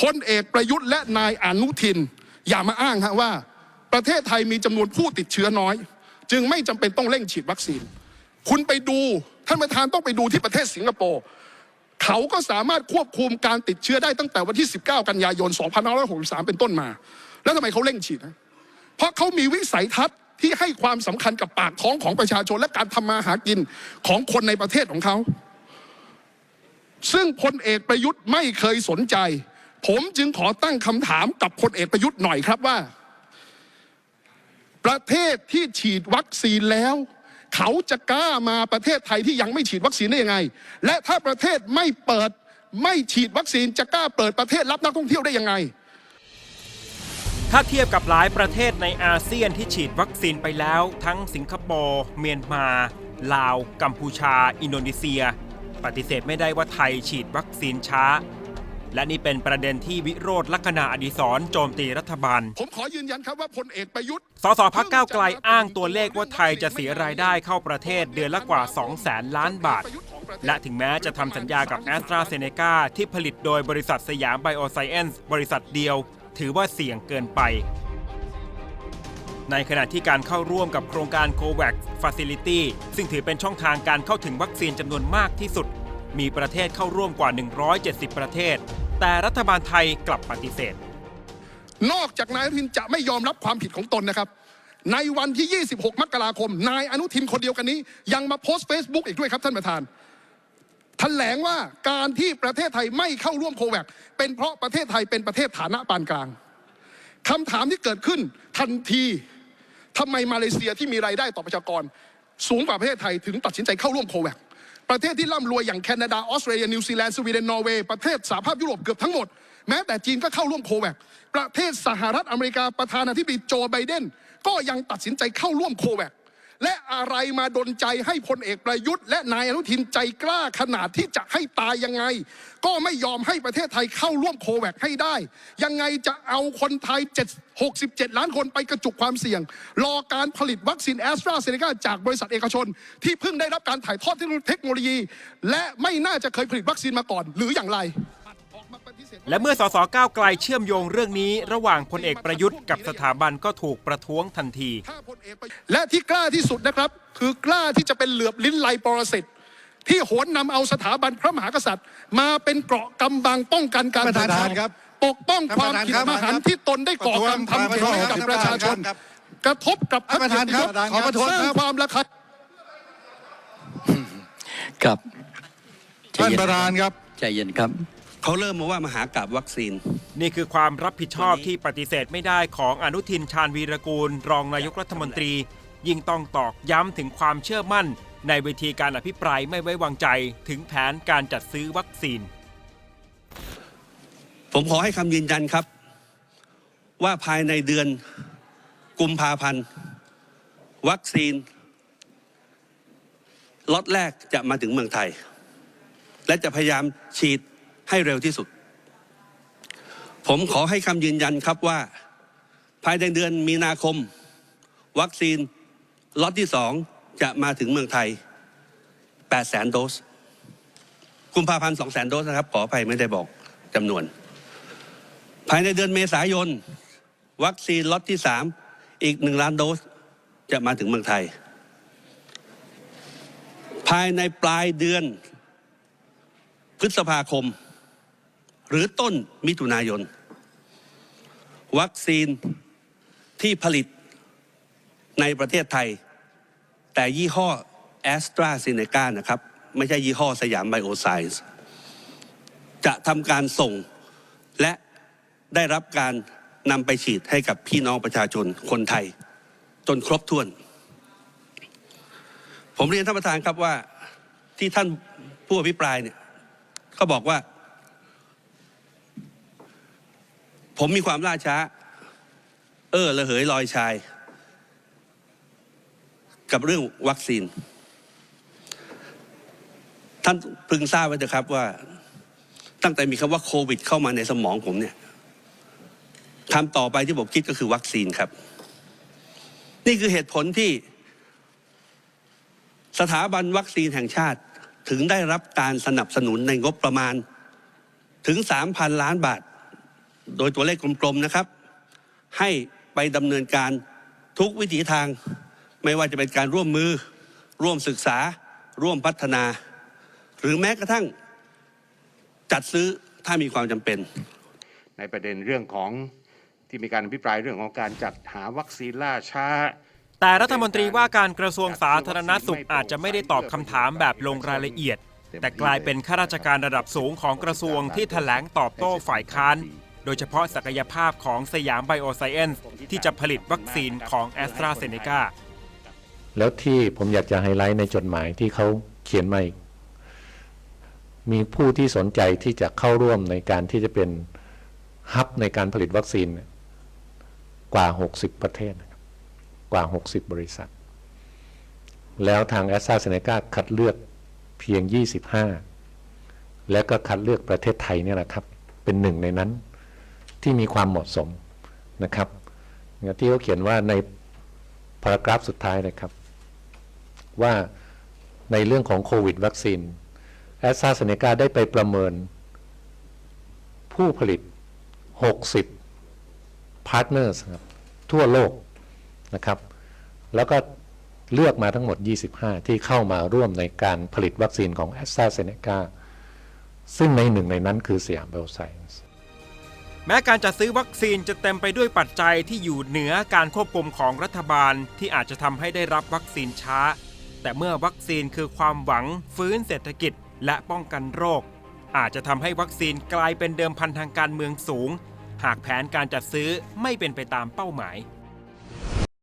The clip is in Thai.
พลเอกประยุทธ์และนายอนุทิน อย่ามาอ้างฮะว่า ประเทศไทยมีจำนวนผู้ติดเชื้อน้อย จึงไม่จำเป็นต้องเร่งฉีดวัคซีน คุณไปดูท่านประธานต้องไปดูที่ประเทศสิงคโปร์เขาก็สามารถควบคุมการติดเชื้อได้ตั้งแต่วันที่ 19 กันยายน 2563 เป็นต้นมา แล้วทำไมเขาเร่งฉีดนะเพราะเขามีวิสัยทัศน์ที่ให้ความสำคัญกับปากท้องของประชาชนและการทำมาหากินของคนในประเทศของเขา ซึ่งพลเอกประยุทธ์ไม่เคยสนใจ ผมจึงขอตั้งคำถามกับพลเอกประยุทธ์หน่อยครับว่า ประเทศที่ฉีดวัคซีนแล้ว เขาจะกล้ามาประเทศไทยที่ยังไม่ฉีดวัคซีนได้ยังไง และถ้าประเทศไม่เปิดไม่ฉีดวัคซีนจะกล้าเปิดประเทศรับนักท่องเที่ยวได้ยังไง ถ้าเทียบกับหลายประเทศในอาเซียนที่ฉีดวัคซีนไปแล้ว ทั้งสิงคโปร์เมียนมา ลาว กัมพูชา อินโดนีเซีย ปฏิเสธไม่ได้ว่าไทยฉีดวัคซีนช้า และนี่เป็นประเด็นที่วิโรธลักษณะอดิศรโจมตีรัฐบาล ผมขอยืนยันครับว่าพลเอกประยุทธ์ สสพักก้าวไกลอ้างตัวเลขว่าไทยจะเสียรายได้เข้าประเทศเดือนละกว่า2แสนล้านบาท และถึงแม้จะทำสัญญากับแอสตราเซเนกาที่ผลิตโดยบริษัทสยามไบโอไซเอนซ์บริษัทเดียว ถือว่าเสี่ยงเกินไป ในขณะที่การเข้าร่วมกับโครงการ COVAX Facility ซึ่งถือเป็นช่องทางการเข้าถึงวัคซีนจำนวนมากที่สุด มีประเทศเข้าร่วมกว่า 170 ประเทศ แต่รัฐบาลไทยกลับปฏิเสธ นอกจากนายอนุทินจะไม่ยอมรับความผิดของตนนะครับ ในวันที่ 26 มกราคม นายอนุทินคนเดียวกันนี้ ยังมาโพสต์ Facebook อีกด้วยครับท่านประธานแถลงว่าการที่ประเทศไทยไม่เข้าร่วมโควัคเป็นเพราะประเทศไทยเป็นประเทศฐานะปานกลางคำถามที่เกิดขึ้นทันทีทำไมมาเลเซียที่มีรายได้ต่อประชากร สูงกว่าประเทศไทยถึงตัดสินใจเข้าร่วมโควัค ประเทศที่ร่ำรวยอย่างแคนาดาออสเตรเลียนิวซีแลนด์สวีเดนนอร์เวย์ประเทศสหภาพยุโรปเกือบทั้งหมด แม้แต่จีนก็เข้าร่วมโควคประเทศสหรัฐอเมริกาประธานาธิบดีโจไบเดนก็ยังตัดสินใจเข้าร่วมโควค และอะไรมาดนใจให้พลเอกประยุทธ์ และนายอนุทินใจกล้าขนาดที่จะให้ตายยังไง ก็ไม่ยอมให้ประเทศไทยเข้าร่วมโควัคให้ได้ ยังไงจะเอาคนไทย 7 67 ล้านคนไปกระจุกความเสี่ยง รอการผลิตวัคซีนแอสตราเซเนกาจากบริษัทเอกชน ที่เพิ่งได้รับการถ่ายทอดเทคโนโลยี และไม่น่าจะเคยผลิตวัคซีนมาก่อนหรืออย่างไร และเมื่อสสก้าวไกลเชื่อมโยงเรื่องนี้ ระหว่างพลเอกประยุทธ์กับสถาบันก็ถูกประท้วงทันที และที่กล้าที่สุดนะครับ คือกล้าที่จะเป็นเหลือบลิ้นไหลปรสิตที่โหนนำเอาสถาบันพระมหากษัตริย์ มาเป็นเกราะกำบังป้องกันการท่านประธานครับ ปกป้องความท่านผิดประธานมหันต์ครับที่ตนได้ก่อกรรมทำผิดให้กับประชาชนครับกระทบกับท่านประธานครับพรรขอประท้วงสร้างครับความระคายครับใจท่านเย็นประธานครับใจเย็นครับ เขาเริ่มมาว่ามหากราบวัคซีน นี่คือความรับผิดชอบที่ปฏิเสธไม่ได้ของอนุทินชาญวีรกูล รองนายกรัฐมนตรี ยิ่งต้องตอกย้ำถึงความเชื่อมั่น ในเวทีการอภิปรายไม่ไว้วางใจถึงแผนการจัดซื้อวัคซีน ผมขอให้คำยืนยันครับ ว่าภายในเดือนกุมภาพันธ์วัคซีนล็อตแรกจะมาถึงเมืองไทย และจะพยายามฉีด ให้เร็วที่สุด ผมขอให้คำยืนยันครับว่า ภายในเดือนมีนาคม วัคซีนล็อตที่สองจะมาถึงเมืองไทย 8 แสนโดส กุมภาพันธ์2แสนโดสนะครับ ขออภัยไม่ได้บอกจำนวน ภายในเดือนเมษายน วัคซีนล็อตที่ 3 อีก 1 ล้านโดส จะมาถึงเมืองไทย ภายในปลายเดือนพฤษภาคม หรือต้นมิถุนายน วัคซีนที่ผลิตในประเทศไทย แต่ยี่ห้อแอสตราเซเนกานะครับ ไม่ใช่ยี่ห้อสยามไบโอไซส์จะทำการส่งและได้รับการนำไปฉีดให้กับพี่น้องประชาชนคนไทย จนครบถ้วน ผมเรียนท่านประธานครับว่าที่ท่านผู้อภิปรายเนี่ยเขาบอกว่า ผมมีความล่าช้า เออระเหยลอยชาย กับเรื่องวัคซีน ท่านพึงทราบไว้เถอะครับว่า ตั้งแต่มีคำว่าโควิด เข้ามาในสมองผมเนี่ยคำต่อไปที่ผมคิดก็คือวัคซีนครับ นี่คือเหตุผลที่ สถาบันวัคซีนแห่งชาติถึงได้รับการสนับสนุนในงบประมาณถึง 3,000 ล้านบาท โดยตัวเลขกลมๆนะครับ ให้ไปดำเนินการทุกวิถีทาง ไม่ว่าจะเป็นการร่วมมือ ร่วมศึกษา ร่วมพัฒนา หรือแม้กระทั่งจัดซื้อถ้ามีความจำเป็น ในประเด็นเรื่องของที่มีการอภิปรายเรื่องของการจัดหาวัคซีนล่าช้าแต่รัฐมนตรีว่าการกระทรวงสาธารณสุขอาจจะไม่ได้ตอบคำถามแบบลงรายละเอียด แต่กลายเป็นข้าราชการระดับสูงของกระทรวงที่แถลงตอบโต้ฝ่ายค้าน โดยเฉพาะศักยภาพของสยามไบโอไซเอนซ์ที่จะผลิตวัคซีนของแอสตราเซเนกาแล้วที่ผมอยากจะไฮไลท์ในจดหมายที่เขาเขียนมาอีก มีผู้ที่สนใจที่จะเข้าร่วมในการที่จะเป็นฮับในการผลิตวัคซีนกว่า 60 ประเทศกว่า 60 บริษัท แล้วทางแอสตราเซเนกาคัดเลือกเพียง 25 แล้วก็คัดเลือกประเทศไทยเนี่ยแหละครับ เป็นหนึ่งในนั้น ที่มีความเหมาะสมนะครับที่เขาเขียนว่าในพารากราฟสุดท้ายนะครับ ว่าในเรื่องของโควิดวัคซีนแอสตราเซเนกาได้ไปประเมิน ผู้ผลิต 60 พาร์ทเนอร์ครับทั่วโลกนะครับ แล้วก็เลือกมาทั้งหมด 25 ที่เข้ามาร่วมในการผลิตวัคซีนของแอสตราเซเนกาซึ่งในหนึ่งในนั้นคือสยามเบลไซ แม้การจัดซื้อวัคซีนจะเต็มไปด้วยปัจจัยที่อยู่เหนือการควบคุมของรัฐบาลที่อาจจะทำให้ได้รับวัคซีนช้า แต่เมื่อวัคซีนคือความหวังฟื้นเศรษฐกิจและป้องกันโรค อาจจะทำให้วัคซีนกลายเป็นเดิมพันทางการเมืองสูง หากแผนการจัดซื้อไม่เป็นไปตามเป้าหมาย